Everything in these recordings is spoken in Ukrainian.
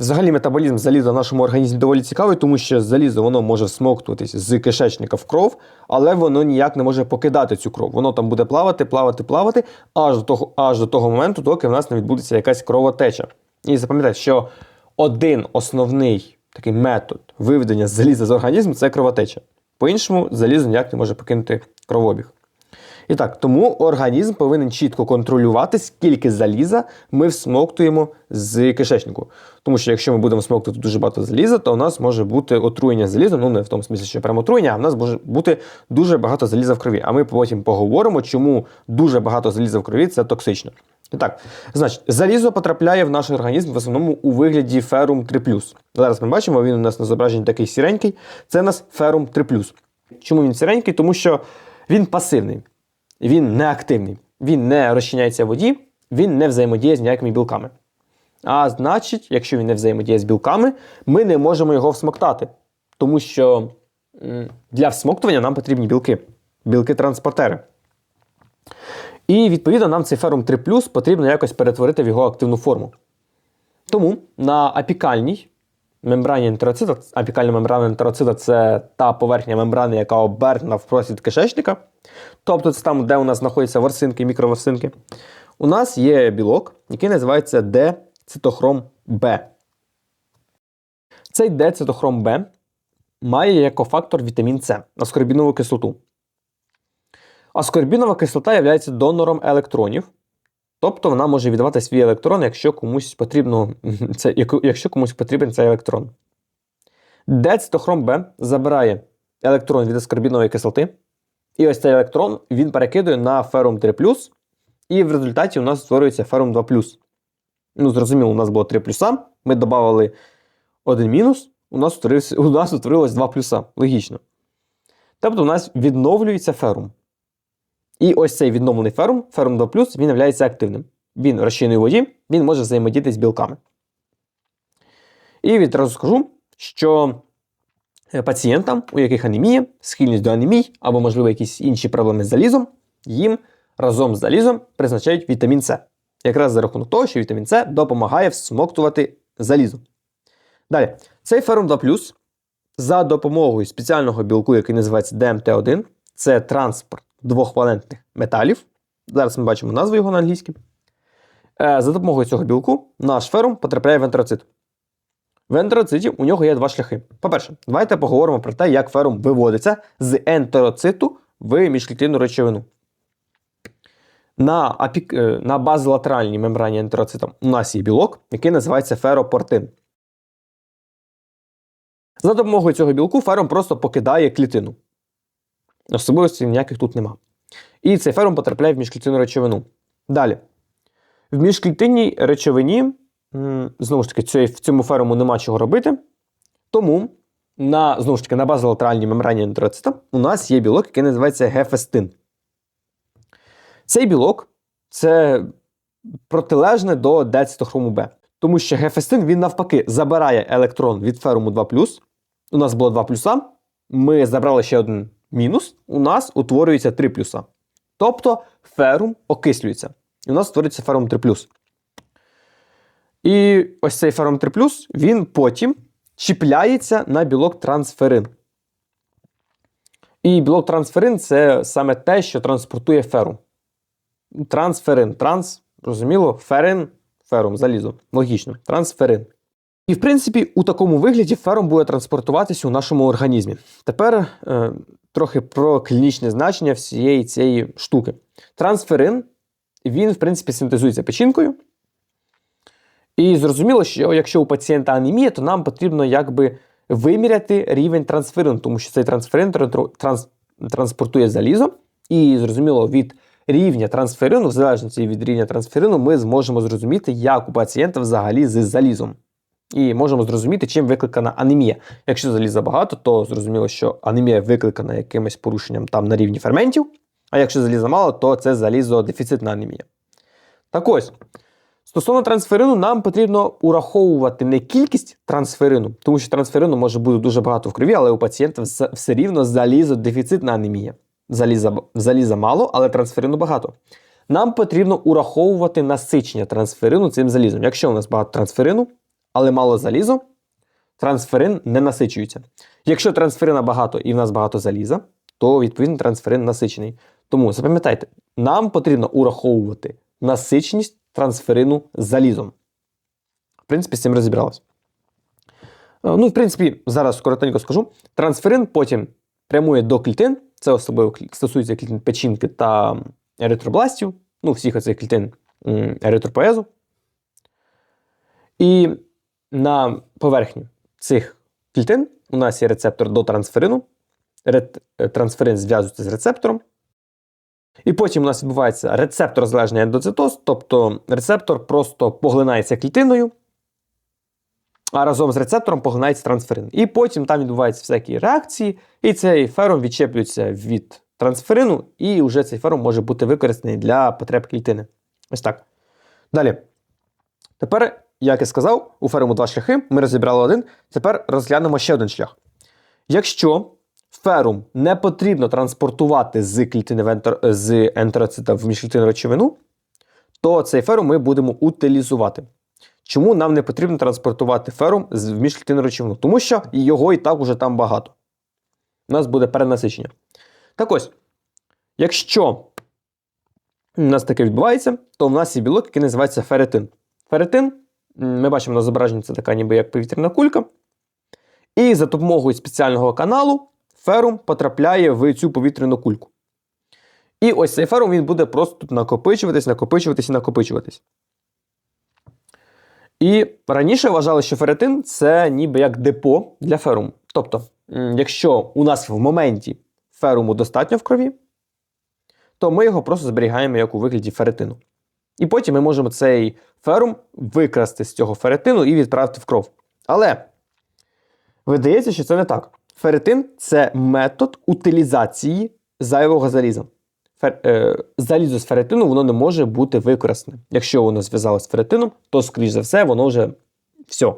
Взагалі, метаболізм заліза в нашому організмі доволі цікавий, тому що залізо воно може всмоктуватись з кишечника в кров, але воно ніяк не може покидати цю кров. Воно там буде плавати, плавати, плавати, аж до того, аж до того моменту, доки в нас не відбудеться якась кровотеча. І запам'ятайте, що один основний такий метод виведення заліза з організму це кровотеча. По-іншому, залізо ніяк не може покинути кровообіг. І так, тому організм повинен чітко контролювати, скільки заліза ми всмоктуємо з кишечнику. Тому що якщо ми будемо всмоктувати дуже багато заліза, то у нас може бути отруєння залізом, ну не в тому смислі, що прямо отруєння, а в нас може бути дуже багато заліза в крові. А ми потім поговоримо, чому дуже багато заліза в крові це токсично. І так, значить, залізо потрапляє в наш організм в основному у вигляді ферум 3 Зараз ми бачимо, він у нас на зображенні такий сіренький. Це у нас ферум 3 Чому він сіренький? Тому що він пасивний він не активний, він не розчиняється в воді, він не взаємодіє з ніякими білками. А значить, якщо він не взаємодіє з білками, ми не можемо його всмоктати. Тому що для всмоктування нам потрібні білки, білки-транспортери. І, відповідно, нам цей ферум 3 потрібно якось перетворити в його активну форму. Тому на апікальній мембрані ентероцита, апікальна мембрана ентероцита це та поверхня мембрани, яка обернена в просвіт кишечника. Тобто це там, де у нас знаходяться ворсинки, мікроворсинки. У нас є білок, який називається Д-цитохром Б. Цей Д-цитохром Б має як кофактор вітамін С, аскорбінову кислоту. Аскорбінова кислота є донором електронів. Тобто вона може віддавати свій електрон, якщо комусь потрібно, це, якщо комусь потрібен цей електрон. Децитохром Б забирає електрон від аскорбінової кислоти. І ось цей електрон він перекидує на ферум 3, і в результаті у нас створюється ферум 2. Ну, зрозуміло, у нас було 3 плюса. Ми додали один мінус, у нас утворилось 2 плюса. Логічно. Тобто у нас відновлюється ферум. І ось цей відновлений ферум, ферум 2, він є активним. Він розчинний у воді, він може взаємодіяти з білками. І відразу скажу, що Е, пацієнтам, у яких анемія, схильність до анемій або, можливо, якісь інші проблеми з залізом, їм разом з залізом призначають вітамін С. Якраз за рахунок того, що вітамін С допомагає всмоктувати залізо. Далі, цей ферум 2 за допомогою спеціального білку, який називається ДМТ1, це транспорт двохвалентних металів. Зараз ми бачимо назву його на англійській. Е, за допомогою цього білку наш ферум потрапляє в ентероцит. В ентероциті у нього є два шляхи. По-перше, давайте поговоримо про те, як ферум виводиться з ентероциту в міжклітинну речовину. На апік... Е, на базолатеральній мембрані ентероцита у нас є білок, який називається феропортин. За допомогою цього білку ферум просто покидає клітину. Особливостей ніяких тут нема. І цей ферум потрапляє в міжклітинну речовину. Далі. В міжклітинній речовині знову ж таки, в цьому феруму нема чого робити. Тому на знову ж таки, на базолатеральній мембрані ендроцита у нас є білок, який називається гефестин. Цей білок це протилежне до децитохрому Б. Тому що гефестин він навпаки забирає електрон від феруму 2. У нас було 2 плюса. Ми забрали ще один мінус. У нас утворюється 3 плюса. Тобто ферум окислюється. І у нас створюється ферум 3 і ось цей фером 3 він потім чіпляється на білок трансферин. І білок трансферин це саме те, що транспортує ферум. Трансферин. Транс, розуміло, ферин, ферум, залізо. Логічно. Трансферин. І, в принципі, у такому вигляді ферум буде транспортуватися у нашому організмі. Тепер е, трохи про клінічне значення всієї цієї штуки. Трансферин, він, в принципі, синтезується печінкою. І зрозуміло, що якщо у пацієнта анемія, то нам потрібно якби виміряти рівень трансферину, тому що цей трансферин транс, транспортує залізо. І зрозуміло, від рівня трансферину, в залежності від рівня трансферину, ми зможемо зрозуміти, як у пацієнта взагалі з залізом. І можемо зрозуміти, чим викликана анемія. Якщо заліза багато, то зрозуміло, що анемія викликана якимось порушенням там на рівні ферментів. А якщо заліза мало, то це залізодефіцитна анемія. Так ось. Стосовно трансферину, нам потрібно ураховувати не кількість трансферину, тому що трансферину може бути дуже багато в крові, але у пацієнта все рівно залізодефіцитна анемія. Заліза, заліза мало, але трансферину багато. Нам потрібно ураховувати насичення трансферину цим залізом. Якщо у нас багато трансферину, але мало залізу, трансферин не насичується. Якщо трансферина багато і в нас багато заліза, то відповідно трансферин насичений. Тому запам'ятайте, нам потрібно ураховувати насиченість трансферину залізом. В принципі, з цим розібралися. Ну, в принципі, зараз коротенько скажу. Трансферин потім прямує до клітин. Це особливо стосується клітин печінки та еритробластів, ну, всіх оцих клітин еритропоезу. І на поверхні цих клітин у нас є рецептор до трансферину. Е, Трансферин зв'язується з рецептором. І потім у нас відбувається рецептор залежний ендоцитоз, тобто рецептор просто поглинається клітиною, а разом з рецептором поглинається трансферин. І потім там відбуваються всякі реакції, і цей фером відчеплюється від трансферину, і вже цей фером може бути використаний для потреб клітини. Ось так. Далі. Тепер, як я сказав, у ферму два шляхи. Ми розібрали один. Тепер розглянемо ще один шлях. Якщо ферум не потрібно транспортувати з клітини ентер... з ентероцита в міжклітинну речовину, то цей ферум ми будемо утилізувати. Чому нам не потрібно транспортувати ферум з міжклітинну речовину? Тому що його і так уже там багато. У нас буде перенасичення. Так ось, якщо у нас таке відбувається, то в нас є білок, який називається феретин. М, ми бачимо на зображенні, це така ніби як повітряна кулька. І за допомогою спеціального каналу ферум потрапляє в цю повітряну кульку. І ось цей ферум він буде просто тут накопичуватись, накопичуватись і накопичуватись. І раніше вважали, що феретин це ніби як депо для феруму. Тобто, якщо у нас в моменті феруму достатньо в крові, то ми його просто зберігаємо як у вигляді феретину. І потім ми можемо цей ферум викрасти з цього феретину і відправити в кров. Але видається, що це не так. Феретин це метод утилізації зайвого заліза. Фер, е, залізо з феретину воно не може бути використане. Якщо воно зв'язалося з феретином, то, скоріш за все, воно вже все.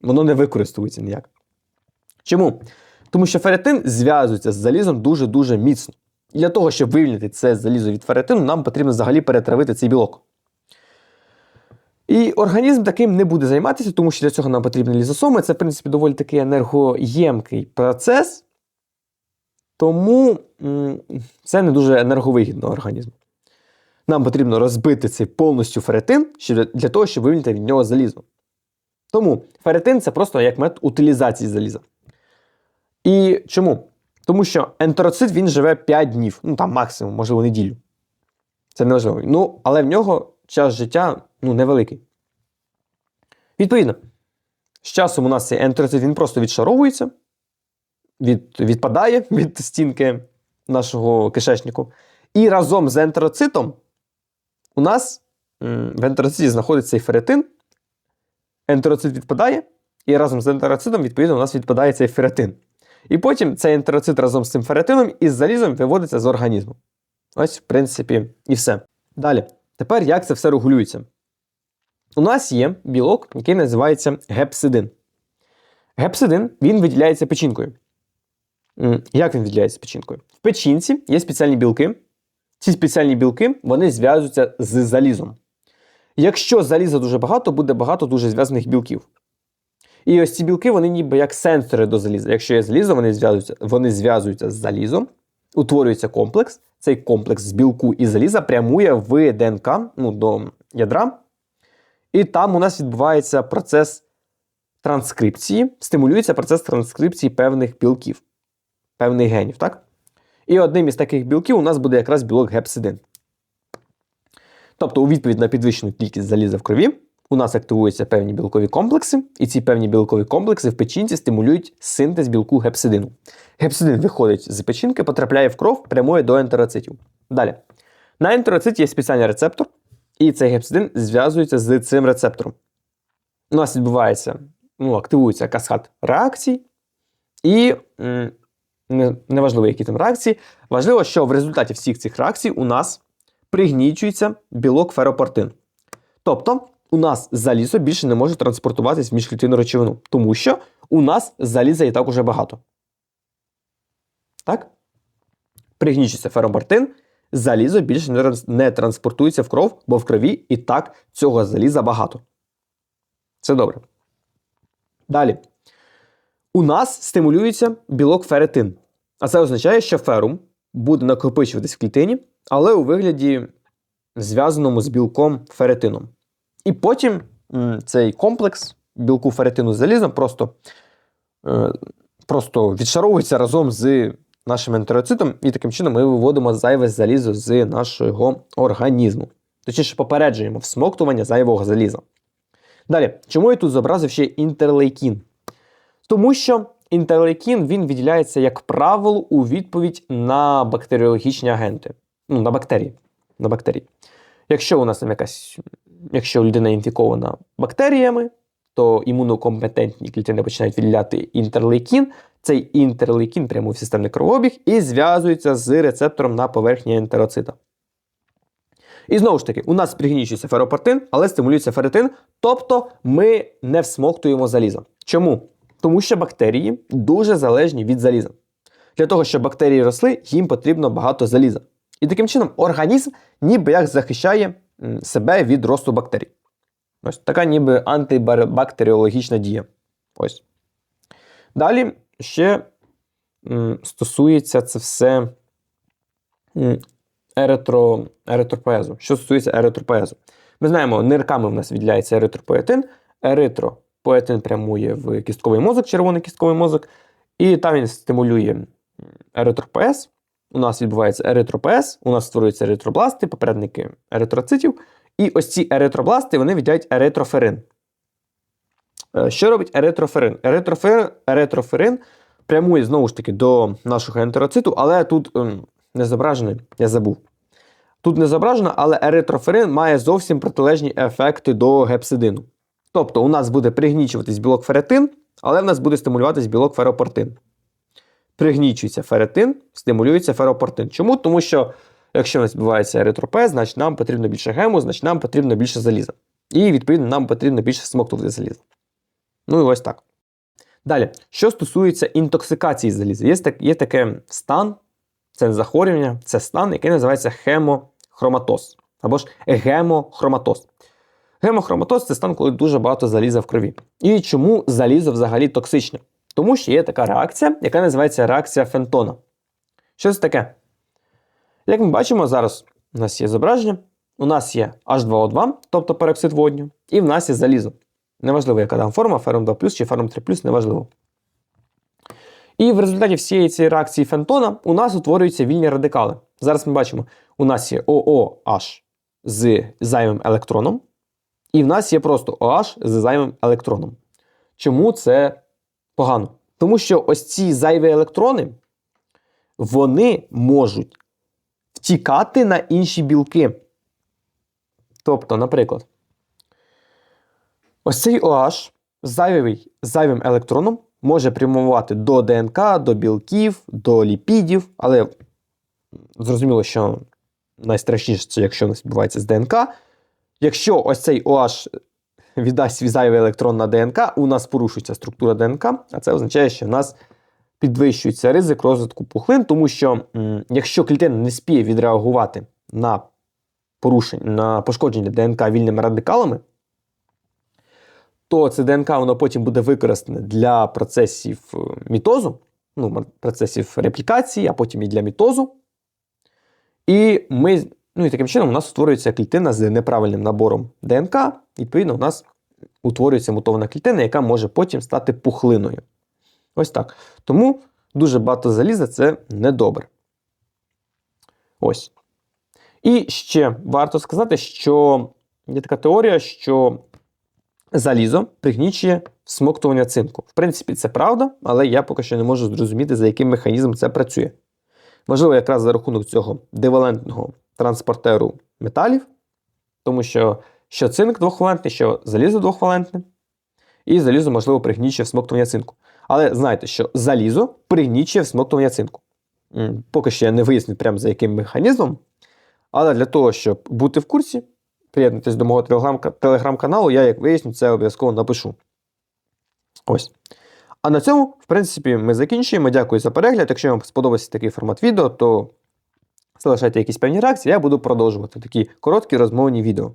Воно не використовується ніяк. Чому? Тому що феретин зв'язується з залізом дуже-дуже міцно. І для того, щоб вивільнити це залізо від феретину, нам потрібно взагалі перетравити цей білок. І організм таким не буде займатися, тому що для цього нам потрібні лізосоми. Це, в принципі, доволі такий енергоємкий процес. Тому це не дуже енерговигідно організму. Нам потрібно розбити цей повністю феретин для того, щоб вивільнити від нього залізо. Тому феретин це просто як метод утилізації заліза. І чому? Тому що ентероцит він живе 5 днів, ну там максимум, можливо, неділю. Це не важливо. Ну, але в нього час життя ну, невеликий. Відповідно, з часом у нас цей ентероцит він просто відшаровується, від, відпадає від стінки нашого кишечнику. І разом з ентероцитом у нас в ентероциті знаходиться цей феретин. Ентероцит відпадає, і разом з ентероцитом, відповідно, у нас відпадає цей феретин. І потім цей ентероцит разом з цим феретином і з залізом виводиться з організму. Ось, в принципі, і все. Далі. Тепер як це все регулюється? У нас є білок, який називається гепсидин. Гепсидин він виділяється печінкою. Як він виділяється печінкою? В печінці є спеціальні білки. Ці спеціальні білки вони зв'язуються з залізом. Якщо заліза дуже багато, буде багато дуже зв'язаних білків. І ось ці білки, вони ніби як сенсори до заліза. Якщо є залізо, вони зв'язуються, вони зв'язуються з залізом, утворюється комплекс. Цей комплекс з білку і заліза прямує в ДНК ну, до ядра. І там у нас відбувається процес транскрипції, стимулюється процес транскрипції певних білків, певних генів. так? І одним із таких білків у нас буде якраз білок гепсидин. Тобто, у відповідь на підвищену кількість заліза в крові, у нас активуються певні білкові комплекси, і ці певні білкові комплекси в печінці стимулюють синтез білку гепсидину. Гепсидин виходить з печінки, потрапляє в кров, прямує до ентероцитів. Далі. На ентероциті є спеціальний рецептор, і цей гепсидин зв'язується з цим рецептором. У нас відбувається, ну, активується каскад реакцій, і м, не- неважливо, які там реакції, важливо, що в результаті всіх цих реакцій у нас пригнічується білок феропортин. Тобто, у нас залізо більше не може транспортуватись в міжклітинну речовину, тому що у нас заліза і так уже багато. Так? Пригнічується феропортин, залізо більше не, транспортується в кров, бо в крові і так цього заліза багато. Це добре. Далі. У нас стимулюється білок ферритин. А це означає, що ферум буде накопичуватись в клітині, але у вигляді зв'язаному з білком ферритином. І потім цей комплекс білку ферритину з залізом просто, е, просто відшаровується разом з нашим ентероцитом, і таким чином ми виводимо зайве залізо з нашого організму. Точніше, попереджуємо всмоктування зайвого заліза. Далі, чому я тут зобразив ще інтерлейкін? Тому що інтерлейкін він виділяється, як правило, у відповідь на бактеріологічні агенти. Ну, на бактерії. На бактерії. Якщо у нас там якась, якщо людина інфікована бактеріями, то імунокомпетентні клітини починають виділяти інтерлейкін. Цей інтерлейкін прямо в системний кровообіг і зв'язується з рецептором на поверхні ентероцита. І знову ж таки, у нас пригнічується феропортин, але стимулюється ферритин, тобто ми не всмоктуємо залізо. Чому? Тому що бактерії дуже залежні від заліза. Для того, щоб бактерії росли, їм потрібно багато заліза. І таким чином організм ніби як захищає себе від росту бактерій. Ось така ніби антибактеріологічна дія. Ось. Далі ще стосується це все еретро, еритропоезу. Що стосується еритропоезу. Ми знаємо, нирками в нас відділяється еритропоетин. Еритропоетин прямує в кістковий мозок, червоний кістковий мозок, і там він стимулює еритропоез. У нас відбувається еритропоез, у нас створюються еритробласти, попередники еритроцитів. І ось ці еритробласти вони віддяють еритроферин. Е, Що робить еритроферин? Еритроферин, еритроферин прямує знову ж таки до нашого ентероциту, але тут ем, не зображений, я забув. Тут не зображено, але еритроферин має зовсім протилежні ефекти до гепсидину. Тобто у нас буде пригнічуватись білок ферритин, але в нас буде стимулюватись білок феропортин. Пригнічується ферритин, стимулюється феропортин. Чому? Тому що якщо у нас відбувається еритропез, значить нам потрібно більше гему, значить нам потрібно більше заліза. І, відповідно, нам потрібно більше смоктувати заліза. Ну і ось так. Далі, що стосується інтоксикації заліза, є, так, є таке стан, це захворювання, це стан, який називається хемохроматоз або ж гемохроматоз. Гемохроматоз це стан, коли дуже багато заліза в крові. І чому залізо взагалі токсичне? Тому що є така реакція, яка називається реакція Фентона. Що це таке? Як ми бачимо, зараз у нас є зображення, у нас є H2O2, тобто пероксид водню, і в нас є залізо. Неважливо, яка там форма, ферум 2 чи ферум 3 неважливо. І в результаті всієї цієї реакції Фентона у нас утворюються вільні радикали. Зараз ми бачимо, у нас є OOH з зайвим електроном, і в нас є просто OH з зайвим електроном. Чому це погано? Тому що ось ці зайві електрони, вони можуть втікати на інші білки. Тобто, наприклад, ось цей OH зайвий, зайвим електроном може прямувати до ДНК, до білків, до ліпідів, але зрозуміло, що найстрашніше це якщо у нас відбувається з ДНК. Якщо ось цей OH віддасть свій зайвий електрон на ДНК, у нас порушується структура ДНК, а це означає, що в нас підвищується ризик розвитку пухлин, тому що якщо клітина не спіє відреагувати на порушення, на пошкодження ДНК вільними радикалами, то це ДНК воно потім буде використане для процесів е, мітозу, ну, процесів реплікації, а потім і для мітозу. І ми, ну і таким чином у нас утворюється клітина з неправильним набором ДНК. Відповідно, у нас утворюється мутована клітина, яка може потім стати пухлиною. Ось так. Тому дуже багато заліза це недобре. Ось. І ще варто сказати, що є така теорія, що залізо пригнічує всмоктування цинку. В принципі, це правда, але я поки що не можу зрозуміти, за яким механізмом це працює. Можливо, якраз за рахунок цього дивалентного транспортеру металів, тому що що цинк двохвалентний, що залізо двохвалентне, і залізо, можливо, пригнічує всмоктування цинку. Але знайте, що залізо пригнічує всмоктування цинку. Поки що я не вияснив, прямо за яким механізмом. Але для того, щоб бути в курсі, приєднуйтесь до мого телеграм-каналу, я, як виясню, це обов'язково напишу. Ось. А на цьому, в принципі, ми закінчуємо. Дякую за перегляд. Якщо вам сподобався такий формат відео, то залишайте якісь певні реакції, я буду продовжувати такі короткі розмовні відео.